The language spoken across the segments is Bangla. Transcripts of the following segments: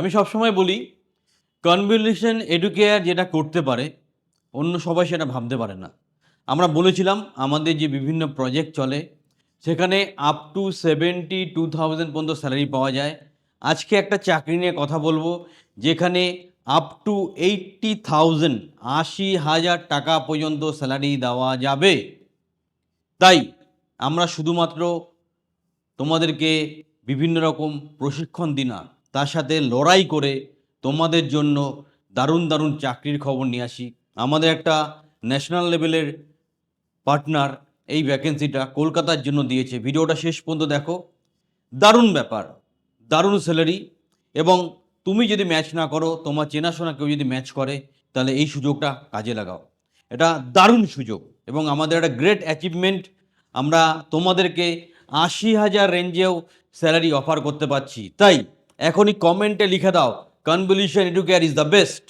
আমি সবসময় বলি কনভলিউশন এডুকেয়ার যেটা করতে পারে, অন্য সবাই সেটা ভাবতে পারে না। আমরা বলেছিলাম, আমাদের যে বিভিন্ন প্রজেক্ট চলে, সেখানে up to seventy two thousand পর্যন্ত স্যালারি পাওয়া যায়। আজকে একটা চাকরি নিয়ে কথা বলব, যেখানে আপ টু এইটটি থাউজেন্ড আশি হাজার টাকা পর্যন্ত স্যালারি দেওয়া যাবে। তাই, আমরা শুধুমাত্র তোমাদেরকে বিভিন্ন রকম প্রশিক্ষণ দিই না তার সাথে লড়াই করে তোমাদের জন্য দারুণ দারুণ চাকরির খবর নিয়ে আসি। আমাদের একটা ন্যাশনাল লেভেলের পার্টনার এই ভ্যাকেন্সিটা কলকাতার জন্য দিয়েছে। ভিডিওটা শেষ পর্যন্ত দেখো। দারুণ ব্যাপার, দারুণ স্যালারি এবং তুমি যদি ম্যাচ না করো, তোমার চেনাশোনা কেউ যদি ম্যাচ করে, তাহলে এই সুযোগটা কাজে লাগাও। এটা দারুণ সুযোগ এবং আমাদের একটা গ্রেট অ্যাচিভমেন্ট আমরা তোমাদেরকে আশি হাজার রেঞ্জেও স্যালারি অফার করতে পারছি। তাই এখনই কমেন্টে লিখে দাও Convolution Educare is the best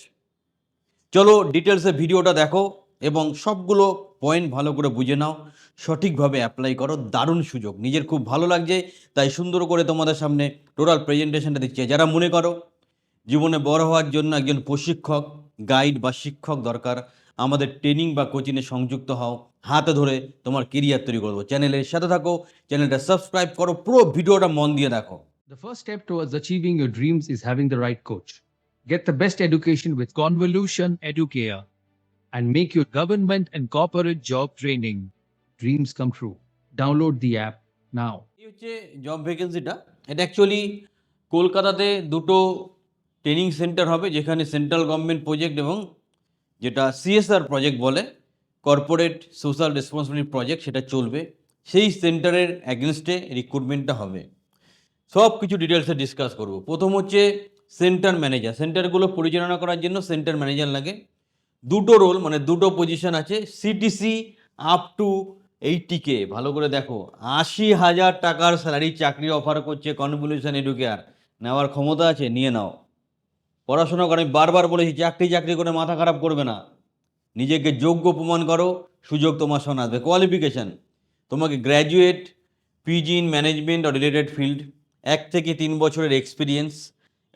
চলো ডিটেলসে ভিডিওটা দেখো এবং সবগুলো পয়েন্ট ভালো করে বুঝে নাও, সঠিকভাবে অ্যাপ্লাই করো, দারুণ সুযোগ। নিজের খুব ভালো লাগছে, তাই সুন্দর করে তোমাদের সামনে টোটাল প্রেজেন্টেশনটা দিচ্ছি। যারা মনে করো জীবনে বড় হওয়ার জন্য একজন প্রশিক্ষক গাইড বা শিক্ষক দরকার, আমাদের ট্রেনিং বা কোচিংয়ে সংযুক্ত হও, হাতে ধরে তোমার কেরিয়ার তৈরি করব। চ্যানেলের সাথে থাকো চ্যানেলটা সাবস্ক্রাইব করো, পুরো ভিডিওটা মন দিয়ে দেখো। The first step towards achieving your dreams is having the right coach. Get the best education with Convolution Educare and make your government and corporate job training dreams come true. Download the app now. এই হচ্ছে জব ভ্যাকেন্সিটা এটা অ্যাকচুয়ালি কলকাতাতে দুটো ট্রেনিং সেন্টার হবে যেখানে সেন্ট্রাল গভর্নমেন্ট প্রজেক্ট এবং যেটা সিএসআর প্রজেক্ট বলে কর্পোরেট সোশ্যাল রেসপন্সিবিলিটি প্রজেক্ট সেটা চলবে সেই সেন্টারের অ্যাগেনস্টে রিক্রুটমেন্টটা হবে সব কিছু ডিটেলসে ডিসকাস করব। প্রথম হচ্ছে সেন্টার ম্যানেজার সেন্টারগুলো পরিচালনা করার জন্য সেন্টার ম্যানেজার লাগে। দুটো রোল মানে দুটো পজিশন আছে। CTC up to eighty K ভালো করে দেখো, আশি হাজার টাকার স্যালারি চাকরি অফার করছে কনভলিউশন এডুকেয়ার নেওয়ার ক্ষমতা আছে, নিয়ে নাও। পড়াশোনা করে বারবার বলেছি, চাকরি চাকরি করে মাথা খারাপ করবে না। নিজেকে যোগ্য প্রমাণ করো, সুযোগ তোমার সামনে আসবে। কোয়ালিফিকেশান তোমাকে graduate PG in management or related field এক থেকে তিন বছরের এক্সপিরিয়েন্স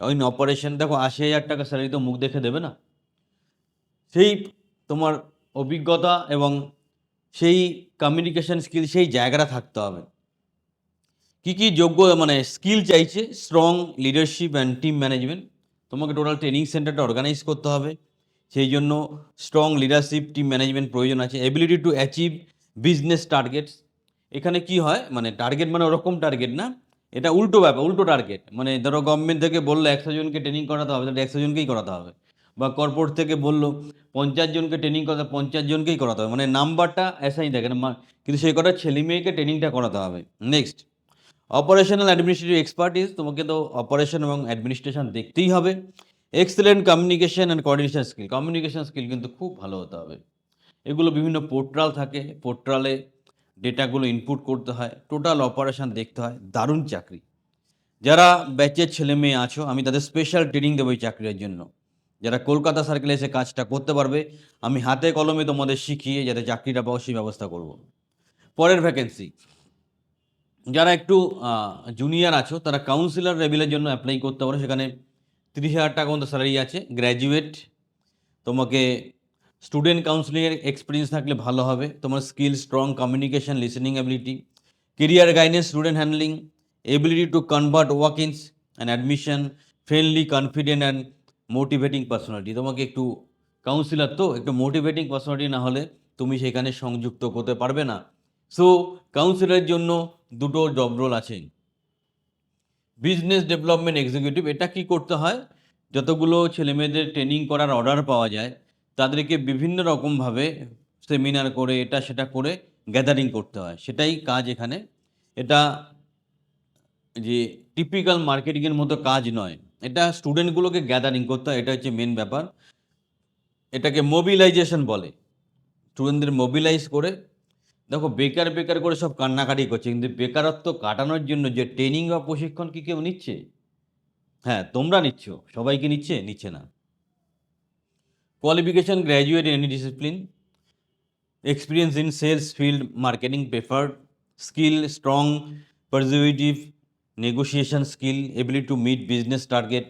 ইন অপারেশন দেখো আশি হাজার টাকা স্যালারি তো মুখ দেখে দেবে না। সেই তোমার অভিজ্ঞতা এবং সেই কমিউনিকেশন স্কিল সেই জায়গাটা থাকতে হবে। কী কী যোগ্য মানে স্কিল চাইছে strong leadership and team management তোমাকে টোটাল ট্রেনিং সেন্টারটা অর্গানাইজ করতে হবে। সেই জন্য স্ট্রং লিডারশিপ টিম ম্যানেজমেন্ট প্রয়োজন আছে। Ability to achieve business targets এখানে কি হয় মানে টার্গেট মানে ওরকম টার্গেট না এটা উল্টো ব্যাপার, উল্টো টার্গেট মানে ধরো গভর্নমেন্ট থেকে বলল একশো জনকে ট্রেনিং করাতে হবে, তাহলে একশো জনকেই করাতে হবে। বা কর্পোরেট থেকে বলল পঞ্চাশ জনকে ট্রেনিং করাতে, পঞ্চাশ জনকেই করাতে হবে। মানে নাম্বারটা অ্যাসাইন থাকে না, মা- কিন্তু সেই কটা ছেলে মেয়েকে ট্রেনিংটা করাতে হবে। নেক্সট অপারেশনাল অ্যাডমিনিস্ট্রেটিভ এক্সপার্টিস তোমাকে তো অপারেশন এবং অ্যাডমিনিস্ট্রেশন দেখতেই হবে। Excellent communication and coordination skill communication skill কিন্তু খুব ভালো হতে হবে। এগুলো বিভিন্ন পোর্টাল থাকে পোর্টালে ডেটাগুলো ইনপুট করতে হয় টোটাল অপারেশন দেখতে হয়, দারুণ চাকরি। যারা ব্যাচের ছেলে মেয়ে আছো, আমি তাদের স্পেশাল ট্রেনিং দেবো এই চাকরির জন্য। যারা কলকাতা সার্কেলে এসে কাজটা করতে পারবে, আমি হাতে কলমে তোমাদের শিখিয়ে যাতে চাকরিটা পাও সেই ব্যবস্থা করব। পরের ভ্যাকেন্সি যারা একটু জুনিয়র আছো, তারা কাউন্সিলর লেভেলের জন্য অ্যাপ্লাই করতে পারো। সেখানে তিরিশ হাজার টাকা মতো স্যালারি আছে গ্র্যাজুয়েট তোমাকে স্টুডেন্ট কাউন্সিলিংয়ের এক্সপিরিয়েন্স থাকলে ভালো হবে। তোমার skill strong communication listening ability career guidance student handling ability to convert walk ins and admission friendly confident and motivating personality তোমাকে একটু কাউন্সিলর তো, একটু মোটিভেটিং পার্সোনালিটি না হলে তুমি সেখানে সংযুক্ত করতে পারবে না। সো কাউন্সিলরের জন্য দুটো জব রোল আছে। বিজনেস ডেভেলপমেন্ট এক্সিকিউটিভ এটা কি করতে হয়? যতগুলো ছেলেমেয়েদের ট্রেনিং করার অর্ডার পাওয়া যায় তাদেরকে বিভিন্ন রকমভাবে সেমিনার করে এটা সেটা করে গ্যাদারিং করতে হয়। সেটাই কাজ এখানে। এটা যে টিপিক্যাল মার্কেটিংয়ের মতো কাজ নয়। এটা স্টুডেন্টগুলোকে গ্যাদারিং করতে হয়, এটা হচ্ছে মেন ব্যাপার। এটাকে মোবিলাইজেশন বলে। স্টুডেন্টদের মোবিলাইজ করে। দেখো, বেকার বেকার করে সব কান্নাকাটি করছে, কিন্তু বেকারত্ব কাটানোর জন্য যে ট্রেনিং বা প্রশিক্ষণ কি কেউ নিচ্ছে? হ্যাঁ তোমরা নিচ্ছ। সবাই কি নিচ্ছে? নিচ্ছে না। Qualification graduate in any discipline experience in sales field marketing preferred skill strong persuasive negotiation skill ability to meet business target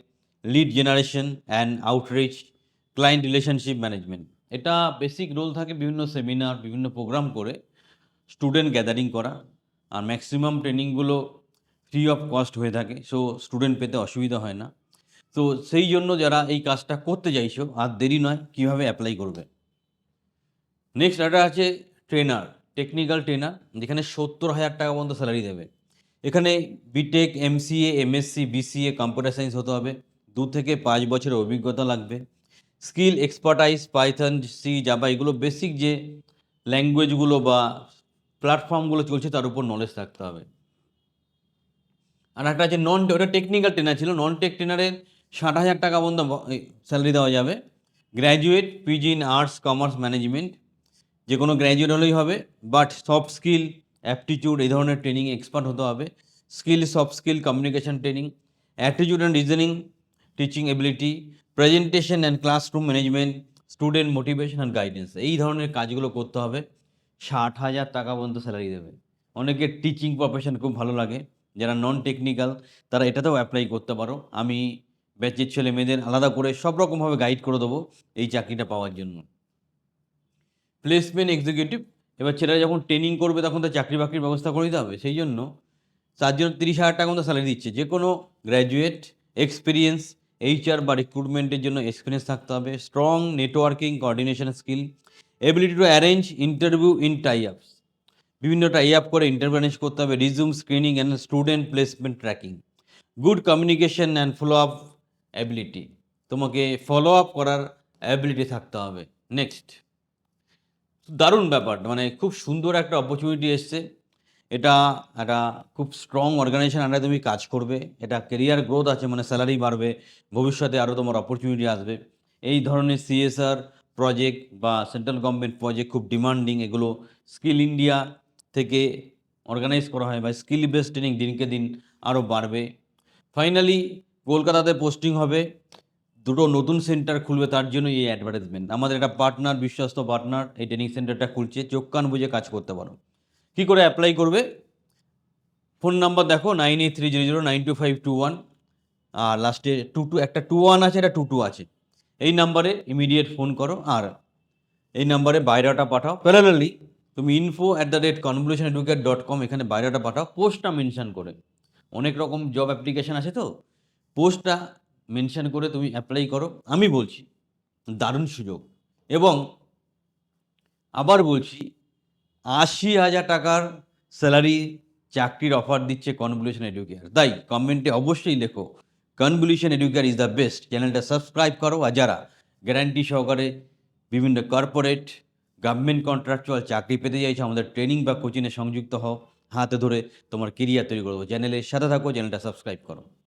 lead generation and outreach client relationship management এটা বেসিক রোল থাকে বিভিন্ন সেমিনার বিভিন্ন প্রোগ্রাম করে স্টুডেন্ট গ্যাদারিং করা। আর ম্যাক্সিমাম ট্রেনিংগুলো ফ্রি অফ কস্ট হয়ে থাকে সো স্টুডেন্ট পেতে অসুবিধা হয় না। তো সেই জন্য যারা এই কাজটা করতে চাইছো, আর দেরি নয়, কীভাবে অ্যাপ্লাই করবে? নেক্সট একটা আছে ট্রেনার টেকনিক্যাল ট্রেনার যেখানে সত্তর হাজার টাকা পর্যন্ত স্যালারি দেবে। এখানে BTech MCA MSc BCA computer science হতে হবে। দু থেকে পাঁচ বছরের অভিজ্ঞতা লাগবে। Skill expertise Python C Java এগুলো বেসিক যে ল্যাঙ্গুয়েজগুলো বা প্ল্যাটফর্মগুলো চলছে, তার উপর নলেজ থাকতে হবে। আর একটা আছে নন ওটা টেকনিক্যাল ট্রেনার ছিল। নন টেক ট্রেনারের ষাট হাজার টাকা পর্যন্ত স্যালারি দেওয়া যাবে। Graduate PG in arts commerce management যে কোনো গ্র্যাজুয়েট হলেই হবে বাট সফট স্কিল অ্যাপটিটিউড এই ধরনের ট্রেনিং এক্সপার্ট হতে হবে। Skill soft skill communication training attitude and reasoning teaching ability presentation and classroom management student motivation and guidance এই ধরনের কাজগুলো করতে হবে। ষাট হাজার টাকা পর্যন্ত স্যালারি দেবে। অনেকের টিচিং প্রফেশন খুব ভালো লাগে। যারা নন টেকনিক্যাল তারা এটাতেও অ্যাপ্লাই করতে পারো। আমি ব্যাচের ছেলে মেয়েদের আলাদা করে সব রকমভাবে গাইড করে দেবো এই চাকরিটা পাওয়ার জন্য। প্লেসমেন্ট এক্সিকিউটিভ এবার ছেলেরা যখন ট্রেনিং করবে তখন তো চাকরি বাকরির ব্যবস্থা করে দিতে হবে, সেই জন্য তার জন্য তিরিশ হাজার টাকা মতো স্যালারি দিচ্ছে। যে কোনো গ্র্যাজুয়েট এক্সপিরিয়েন্স এইচআর বা রিক্রুটমেন্টের জন্য এক্সপিরিয়েন্স থাকতে হবে strong networking coordination skill ability to arrange interview in tie ups বিভিন্ন টাই আপ করে ইন্টারভিউ অ্যারেঞ্জ করতে হবে resume screening and student placement tracking good communication and follow up ability তোমাকে ফলো আপ করার অ্যাবিলিটি থাকতে হবে। নেক্সট দারুণ ব্যাপার মানে খুব সুন্দর একটা অপরচুনিটি এসছে। এটা একটা খুব স্ট্রং অর্গানাইজেশন আন্ডারে তুমি কাজ করবে। এটা কেরিয়ার গ্রোথ আছে মানে স্যালারি বাড়বে। ভবিষ্যতে আরও তোমার অপরচুনিটি আসবে। এই ধরনের সিএসআর প্রজেক্ট বা সেন্ট্রাল গভর্নমেন্ট প্রজেক্ট খুব ডিমান্ডিং এগুলো স্কিল ইন্ডিয়া থেকে অর্গানাইজ করা হয় বা স্কিল বেসড ট্রেনিং দিনকে দিন আরও বাড়বে। ফাইনালি কলকাতাতে পোস্টিং হবে। দুটো নতুন সেন্টার খুলবে, তার জন্য এই অ্যাডভার্টাইজমেন্ট আমাদের একটা পার্টনার বিশ্বস্ত পার্টনার এই ট্রেনিং সেন্টারটা খুলছে। চোখ কান বুঝে কাজ করতে পারো। কী করে অ্যাপ্লাই করবে? ফোন নাম্বার দেখো nine eight three zero zero nine two five two one আর লাস্টে টু টু একটা টু ওয়ান আছে, একটা টু টু আছে। এই নাম্বারে ইমিডিয়েট ফোন করো। আর এই নাম্বারে বায়োডাটা পাঠাও। প্যারালালি তুমি info at the rate convolution educate dot com এখানে বায়োডাটা পাঠাও। পোস্টটা মেনশন করে। অনেক রকম জব অ্যাপ্লিকেশান আছে তো? পোস্টটা মেনশন করে তুমি অ্যাপ্লাই করো। আমি বলছি, দারুণ সুযোগ। এবং আবার বলছি, আশি হাজার টাকার স্যালারি চাকরির অফার দিচ্ছে কনভলিউশন এডুকেয়ার তাই কমেন্টে অবশ্যই লেখো Convolution Educare is the best চ্যানেলটা সাবস্ক্রাইব করো। আর যারা গ্যারান্টি সহকারে বিভিন্ন কর্পোরেট গভর্নমেন্ট কন্ট্রাকচুয়াল চাকরি পেতে চাইছো, আমাদের ট্রেনিং বা কোচিংয়ে সংযুক্ত হও, হাতে ধরে তোমার কেরিয়ার তৈরি করব চ্যানেলের সাথে থাকো চ্যানেলটা সাবস্ক্রাইব করো।